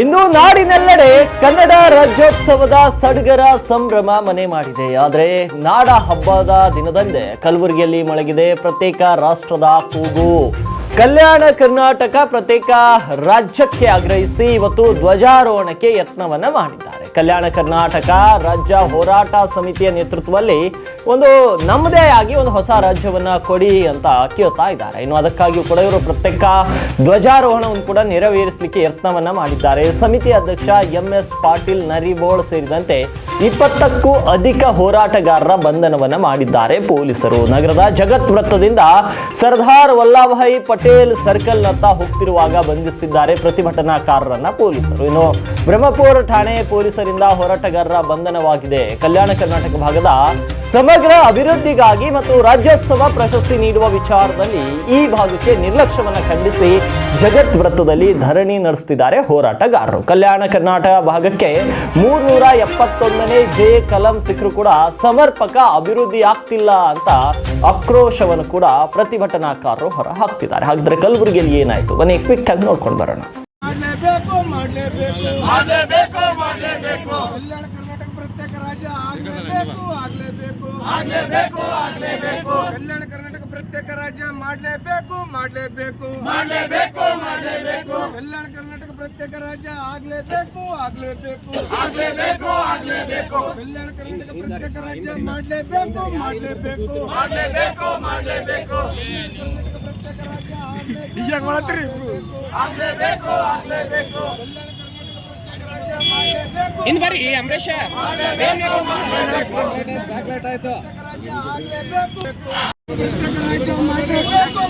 ಇಂದು ನಾಡಿನೆಲ್ಲೆಡೆ ಕನ್ನಡ ರಾಜ್ಯೋತ್ಸವದ ಸಡಗರ ಸಂಭ್ರಮ ಮನೆ ಮಾಡಿದೆ. ಆದರೆ ನಾಡ ಹಬ್ಬದ ದಿನದಂದೇ ಕಲಬುರಗಿಯಲ್ಲಿ ಮಳಗಿದೆ ಪ್ರತ್ಯೇಕ ರಾಷ್ಟ್ರದ ಕೂಗು. ಕಲ್ಯಾಣ ಕರ್ನಾಟಕ ಪ್ರತ್ಯೇಕ ರಾಜ್ಯಕ್ಕೆ ಆಗ್ರಹಿಸಿ ಇವತ್ತು ಧ್ವಜಾರೋಹಣಕ್ಕೆ ಯತ್ನವನ್ನ ಮಾಡಿದ್ದಾರೆ. ಕಲ್ಯಾಣ ಕರ್ನಾಟಕ ರಾಜ್ಯ ಹೋರಾಟ ಸಮಿತಿಯ ನೇತೃತ್ವದಲ್ಲಿ ಒಂದು ನಮ್ಮದೇ ಆಗಿ ಒಂದು ಹೊಸ ರಾಜ್ಯವನ್ನ ಕೊಡಿ ಅಂತ ಕೇಳ್ತಾ ಇದ್ದಾರೆ. ಇನ್ನು ಅದಕ್ಕಾಗಿ ಕೂಡ ಇವರು ಪ್ರತ್ಯೇಕ ಧ್ವಜಾರೋಹಣವನ್ನು ಕೂಡ ನೆರವೇರಿಸಲಿಕ್ಕೆ ಯತ್ನವನ್ನ ಮಾಡಿದ್ದಾರೆ. ಸಮಿತಿ ಅಧ್ಯಕ್ಷ ಎಂ ಎಸ್ ಪಾಟೀಲ್ ನರಿಬೋಳ್ ಸೇರಿದಂತೆ ಇಪ್ಪತ್ತಕ್ಕೂ ಅಧಿಕ ಹೋರಾಟಗಾರರ ಬಂಧನವನ್ನ ಮಾಡಿದ್ದಾರೆ ಪೊಲೀಸರು. ನಗರದ ಜಗತ್ ವೃತ್ತದಿಂದ ಸರ್ದಾರ್ ವಲ್ಲಭಾಯಿ ಪಟೇಲ್ ಸರ್ಕಲ್ ನತ್ತ ಹೋಗ್ತಿರುವಾಗ ಬಂಧಿಸಿದ್ದಾರೆ ಪ್ರತಿಭಟನಾಕಾರರನ್ನ ಪೊಲೀಸರು. ಇನ್ನು ಬ್ರಹ್ಮಪುರ ಠಾಣೆ ಪೊಲೀಸರಿಂದ ಹೋರಾಟಗಾರರ ಬಂಧನವಾಗಿದೆ. ಕಲ್ಯಾಣ ಕರ್ನಾಟಕ ಭಾಗದ ಸಮಗ್ರ ಅಭಿವೃದ್ಧಿಗಾಗಿ ಮತ್ತು ರಾಜ್ಯೋತ್ಸವ ಪ್ರಶಸ್ತಿ ನೀಡುವ ವಿಚಾರದಲ್ಲಿ ಈ ಭಾಗಕ್ಕೆ ನಿರ್ಲಕ್ಷ್ಯವನ್ನು ಖಂಡಿಸಿ ಜಗತ್ ವೃತ್ತದಲ್ಲಿ ಧರಣಿ ನಡೆಸುತ್ತಿದ್ದಾರೆ ಹೋರಾಟಗಾರರು. ಕಲ್ಯಾಣ ಕರ್ನಾಟಕ ಭಾಗಕ್ಕೆ ಮೂರ್ನೂರ ಎಪ್ಪತ್ತೊಂದನೇ ಜೆ ಕಲಂ ಸಿಕ್ಕರು ಕೂಡ ಸಮರ್ಪಕ ಅಭಿವೃದ್ಧಿ ಆಗ್ತಿಲ್ಲ ಅಂತ ಆಕ್ರೋಶವನ್ನು ಕೂಡ ಪ್ರತಿಭಟನಾಕಾರರು ಹೊರ ಹಾಕ್ತಿದ್ದಾರೆ ಹಾಗಾದ್ರೆ ಕಲಬುರಗಿಯಲ್ಲಿ ಏನಾಯ್ತು? ಬನ್ನಿ ಕ್ವಿಕ್ ಆಗಿ ನೋಡ್ಕೊಂಡು ಬರೋಣ ಮಾಡಲೇಬೇಕು ಮಾಡಲೇಬೇಕು ಮಾಡಲೇಬೇಕು ಮಾಡಲೇಬೇಕು ಕಲ್ಯಾಣ ಕರ್ನಾಟಕ ಪ್ರತ್ಯೇಕ ರಾಜ್ಯ ಆಗಲೇಬೇಕು ಆಗ್ಲೇಬೇಕು. ಆಗ್ಲೇಬೇಕು ಆಗಲೇಬೇಕು. ಕಲ್ಯಾಣ ಕರ್ನಾಟಕ ಪ್ರತ್ಯೇಕ ರಾಜ್ಯ ಮಾಡಲೇಬೇಕು ಮಾಡಲೇಬೇಕು. ಮಾಡಲೇಬೇಕು ಮಾಡಲೇಬೇಕು. ಕಲ್ಯಾಣ ಕರ್ನಾಟಕ ಪ್ರತ್ಯೇಕ ರಾಜ್ಯ ಆಗಲೇಬೇಕು ಆಗಲೇಬೇಕು. ಆಗಲೇಬೇಕು ಆಗಲೇಬೇಕು. ಕಲ್ಯಾಣ ಕರ್ನಾಟಕ ಪ್ರತ್ಯೇಕ ರಾಜ್ಯ ಮಾಡಲೇಬೇಕು ಮಾಡಲೇಬೇಕು. ಮಾಡಲೇಬೇಕು ಮಾಡಲೇಬೇಕು. ಕರ್ನಾಟಕ ಪ್ರತ್ಯೇಕ ರಾಜ್ಯ ಆಗಲೇಬೇಕು ಆಗಲೇಬೇಕು. ಆಗಲೇಬೇಕು ಕಲ್ಯಾಣ ಕರ್ನಾಟಕ ಪ್ರತ್ಯೇಕ ರಾಜ್ಯ ಮಾಡಲೇಬೇಕು ಇನ್ ಬರ್ರಿ ಅಂಬರೀಷ ಮಾಡಬೇಕು ರಾಜ್ಯ ಆಗಲೇಬೇಕು ಪ್ರತ್ಯೇಕ ರಾಜ್ಯ ಮಾಡಲೇಬೇಕು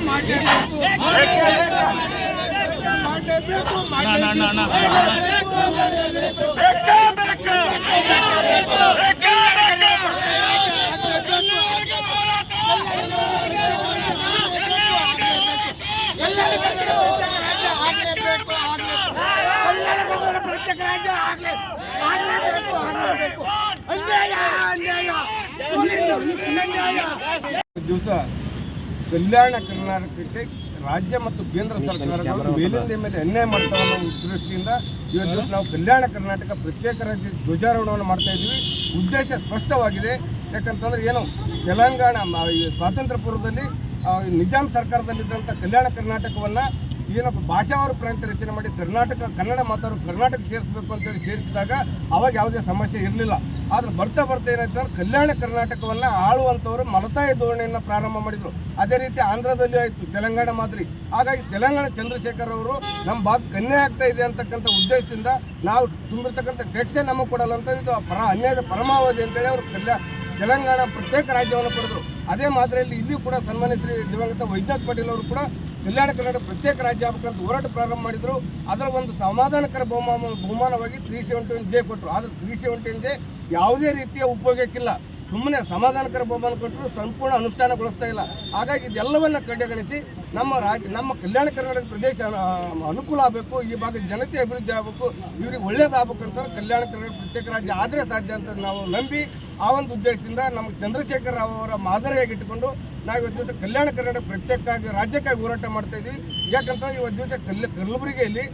ಮಾಡಲೇಬೇಕು ಮಾಡಲೇಬೇಕು ಮಾಡಲೇಬೇಕು ಪ್ರತ್ಯೇಕ ರಾಜ್ಯ ಆಗ್ಲೇ ಆಗ್ಲೇಬೇಕು ಆಗ್ಲೇಬೇಕು ಅನ್ಯಾಯ ಅನ್ಯಾಯ ಅನ್ಯಾಯ ದಿವಸ ಕಲ್ಯಾಣ ಕರ್ನಾಟಕಕ್ಕೆ ರಾಜ್ಯ ಮತ್ತು ಕೇಂದ್ರ ಸರ್ಕಾರಗಳು ಮೇಲಿಂದ ಮೇಲೆ ಅನ್ಯಾಯ ಮಾಡ್ತಾರೆ ಅನ್ನೋ ದೃಷ್ಟಿಯಿಂದ ಇವತ್ತು ದಿವಸ ನಾವು ಕಲ್ಯಾಣ ಕರ್ನಾಟಕ ಪ್ರತ್ಯೇಕ ರಾಜ್ಯ ಧ್ವಜಾರೋಹಣವನ್ನು ಮಾಡ್ತಾ ಇದ್ದೀವಿ. ಉದ್ದೇಶ ಸ್ಪಷ್ಟವಾಗಿದೆ. ಯಾಕಂತಂದ್ರೆ ಏನು ತೆಲಂಗಾಣ ಮ- ಈ ಸ್ವಾತಂತ್ರ್ಯ ಪೂರ್ವದಲ್ಲಿ ನಿಜಾಮ್ ನಿಜಾಂ ಸರ್ಕಾರದಲ್ಲಿದ್ದಂಥ ಕಲ್ಯಾಣ ಕರ್ನಾಟಕವನ್ನು ಏನಪ್ಪ ಭಾಷಾವಾರು ಪ್ರಾಂತ ರಚನೆ ಮಾಡಿ ಕರ್ನಾಟಕ, ಕನ್ನಡ ಮಾತಾಡೋ ಕರ್ನಾಟಕ ಸೇರಿಸ್ಬೇಕು ಅಂತೇಳಿ ಸೇರಿಸಿದಾಗ ಅವಾಗ ಯಾವುದೇ ಸಮಸ್ಯೆ ಇರಲಿಲ್ಲ. ಆದ್ರೆ ಬರ್ತಾ ಬರ್ತಾ ಏನಾಯ್ತು ಅಂದ್ರೆ ಕಲ್ಯಾಣ ಕರ್ನಾಟಕವನ್ನು ಆಳುವಂಥವರು ಮಲತಾಯಿ ಧೋರಣೆಯನ್ನು ಪ್ರಾರಂಭ ಮಾಡಿದರು. ಅದೇ ರೀತಿ ಆಂಧ್ರದಲ್ಲಿ ಆಯಿತು, ತೆಲಂಗಾಣ ಮಾದರಿ. ಹಾಗಾಗಿ ತೆಲಂಗಾಣ ಚಂದ್ರಶೇಖರ್ ಅವರು ನಮ್ಮ ಭಾಗ ಕನ್ಯೆ ಆಗ್ತಾ ಇದೆ ಅಂತಕ್ಕಂಥ ಉದ್ದೇಶದಿಂದ ನಾವು ತುಂಬಿರ್ತಕ್ಕಂಥ ಟ್ಯಾಕ್ಸೇ ನಮಗೆ ಕೊಡಲ್ಲ ಅಂತ ಇದು ಪರ, ಅನ್ಯಾಯದ ಪರಮಾವಧಿ ಅಂತೇಳಿ ಅವರು ಕಲ್ಯಾಣ ತೆಲಂಗಾಣ ಪ್ರತ್ಯೇಕ ರಾಜ್ಯವನ್ನು ಪಡೆದರು. ಅದೇ ಮಾದರಿಯಲ್ಲಿ ಇಲ್ಲಿಯೂ ಕೂಡ ಸನ್ಮಾನ್ಯ ಶ್ರೀ ದಿವಂಗತ ವೈದ್ಯನಾಥ್ ಪಾಟೀಲ್ ಅವರು ಕೂಡ ಕಲ್ಯಾಣ ಕರ್ನಾಟಕ ಪ್ರತ್ಯೇಕ ರಾಜ್ಯ ಆಗಬೇಕಂತ ಹೋರಾಟ ಪ್ರಾರಂಭ ಮಾಡಿದರು. ಅದರ ಒಂದು ಸಮಾಧಾನಕರ ಬಹುಮಾನ ಬಹುಮಾನವಾಗಿ ತ್ರೀ ಸೆವೆಂಟಿ ಒನ್ ಜೆ ಕೊಟ್ಟರು ಆದರೆ ತ್ರೀ ಸೆವೆಂಟಿ ಒನ್ ಜೆ ಯಾವುದೇ ರೀತಿಯ ಉಪಯೋಗಕ್ಕಿಲ್ಲ. ಸುಮ್ಮನೆ ಸಮಾಧಾನಕರ ಬಹುಮಾನ ಕೊಟ್ಟರು ಸಂಪೂರ್ಣ ಅನುಷ್ಠಾನಗೊಳಿಸ್ತಾ ಇಲ್ಲ. ಹಾಗಾಗಿ ಇದೆಲ್ಲವನ್ನು ಕಡೆಗಣಿಸಿ ನಮ್ಮ ರಾಜ್ಯ, ನಮ್ಮ ಕಲ್ಯಾಣ ಕರ್ನಾಟಕ ಪ್ರದೇಶ ಅನು- ಅನುಕೂಲ ಆಗಬೇಕು, ಈ ಭಾಗದ ಜನತೆ ಅಭಿವೃದ್ಧಿ ಆಗಬೇಕು, ಇವ್ರಿಗೆ ಒಳ್ಳೇದಾಗಬೇಕು ಅಂತ ಕಲ್ಯಾಣ ಕರ್ನಾಟಕ ಪ್ರತ್ಯೇಕ ರಾಜ್ಯ ಆದರೆ ಸಾಧ್ಯ ಅಂತ ನಾವು ನಂಬಿ ಆ ಒಂದು ಉದ್ದೇಶದಿಂದ ನಮಗೆ ಚಂದ್ರಶೇಖರ್ ರಾವ್ ಅವರ ಮಾದರಿಯಾಗಿ ಇಟ್ಟುಕೊಂಡು ನಾವು ಇವತ್ತು ದಿವಸ ಕಲ್ಯಾಣ ಕರ್ನಾಟಕ ಪ್ರತ್ಯೇಕವಾಗಿ ರಾಜ್ಯಕ್ಕಾಗಿ ಹೋರಾಟ ಮಾಡ್ತಾ ಇದ್ದೀವಿ ಯಾಕಂತಂದ್ರೆ ಇವತ್ತು ದಿವಸ ಕಲ್ಯಾ, ಕಲಬುರಗಿಯಲ್ಲಿ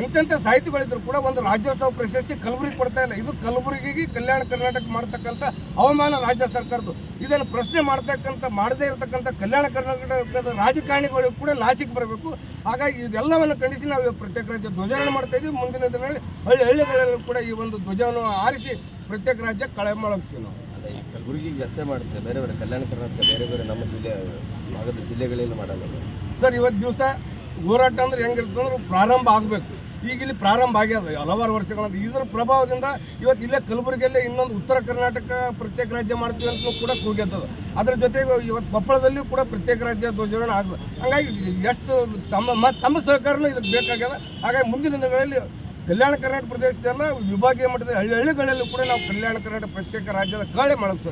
ಎಂತೆಂಥ ಸಾಹಿತಿಗಳಿದ್ರು ಕೂಡ ಒಂದು ರಾಜ್ಯೋತ್ಸವ ಪ್ರಶಸ್ತಿ ಕಲಬುರಗಿ ಕೊಡ್ತಾ ಇಲ್ಲ. ಇದು ಕಲಬುರಗಿಗೆ ಕಲ್ಯಾಣ ಕರ್ನಾಟಕ ಮಾಡ್ತಕ್ಕಂಥ ಅವಮಾನ ರಾಜ್ಯ ಸರ್ಕಾರದ್ದು. ಇದನ್ನು ಪ್ರಶ್ನೆ ಮಾಡ್ತಕ್ಕಂಥ ಮಾಡದೇ ಇರತಕ್ಕಂಥ ಕಲ್ಯಾಣ ಕರ್ನಾಟಕದ ರಾಜಕಾರಣಿಗಳಿಗೂ ಕೂಡ ಲಾಜಿಕ್ ಬರಬೇಕು. ಹಾಗಾಗಿ ಇದೆಲ್ಲವನ್ನು ಖಂಡಿಸಿ ನಾವು ಪ್ರತ್ಯೇಕ ರಾಜ್ಯ ಧ್ವಜಾರೋಹಣ ಮಾಡ್ತಾ ಇದ್ದೀವಿ ಮುಂದಿನ ದಿನಗಳಲ್ಲಿ ಹಳ್ಳಿ ಹಳ್ಳಿಗಳಲ್ಲೂ ಕೂಡ ಈ ಒಂದು ಧ್ವಜವನ್ನು ಆರಿಸಿ ಪ್ರತ್ಯೇಕ ರಾಜ್ಯ ಕಳೆ ಮೊಳಗಿಸ್ತೀವಿ ನಾವು. ಕಲಬುರಗಿಗೆ ಅಷ್ಟೇ ಮಾಡುತ್ತೆ ಬೇರೆ ಬೇರೆ ಕಲ್ಯಾಣ ಕರ್ನಾಟಕ ಬೇರೆ ಬೇರೆ ನಮ್ಮ ಜಿಲ್ಲೆ ಭಾಗದ ಜಿಲ್ಲೆಗಳಲ್ಲಿ ಮಾಡಲ್ಲ. ಸರ್ ಇವತ್ತು ದಿವಸ ಹೋರಾಟ ಅಂದ್ರೆ ಹೆಂಗಿರ್ತದೆ ಅಂದ್ರೆ ಪ್ರಾರಂಭ ಆಗಬೇಕು. ಈಗ ಇಲ್ಲಿ ಪ್ರಾರಂಭ ಆಗ್ಯದ, ಹಲವಾರು ವರ್ಷಗಳಂತ ಇದರ ಪ್ರಭಾವದಿಂದ ಇವತ್ತು ಇಲ್ಲೇ ಕಲಬುರಗಿಯಲ್ಲೇ ಇನ್ನೊಂದು ಉತ್ತರ ಕರ್ನಾಟಕ ಪ್ರತ್ಯೇಕ ರಾಜ್ಯ ಮಾಡ್ತೀವಿ ಅಂತ ಕೂಡ ಕೂಗ್ಯದ ಅದ್ರ ಜೊತೆಗೆ ಇವತ್ತು ಕೊಪ್ಪಳದಲ್ಲಿಯೂ ಕೂಡ ಪ್ರತ್ಯೇಕ ರಾಜ್ಯ ಧ್ವಜಾರೋಹಣ ಆಗ್ತದೆ. ಹಂಗಾಗಿ ಎಷ್ಟು ತಮ್ಮ ತಮ್ಮ ಸಹಕಾರನೂ ಇದಕ್ಕೆ ಬೇಕಾಗ್ಯದ. ಹಾಗಾಗಿ ಮುಂದಿನ ದಿನಗಳಲ್ಲಿ ಕಲ್ಯಾಣ ಕರ್ನಾಟಕ ಪ್ರದೇಶದೆಲ್ಲ ವಿಭಾಗೀಯ ಮಟ್ಟದ ಹಳ್ಳಿ ಹಳ್ಳಿಗಳಲ್ಲೂ ಕೂಡ ನಾವು ಕಲ್ಯಾಣ ಕರ್ನಾಟಕ ಪ್ರತ್ಯೇಕ ರಾಜ್ಯದ ಕಳೆ ಮಾಡಕ್ಕೆ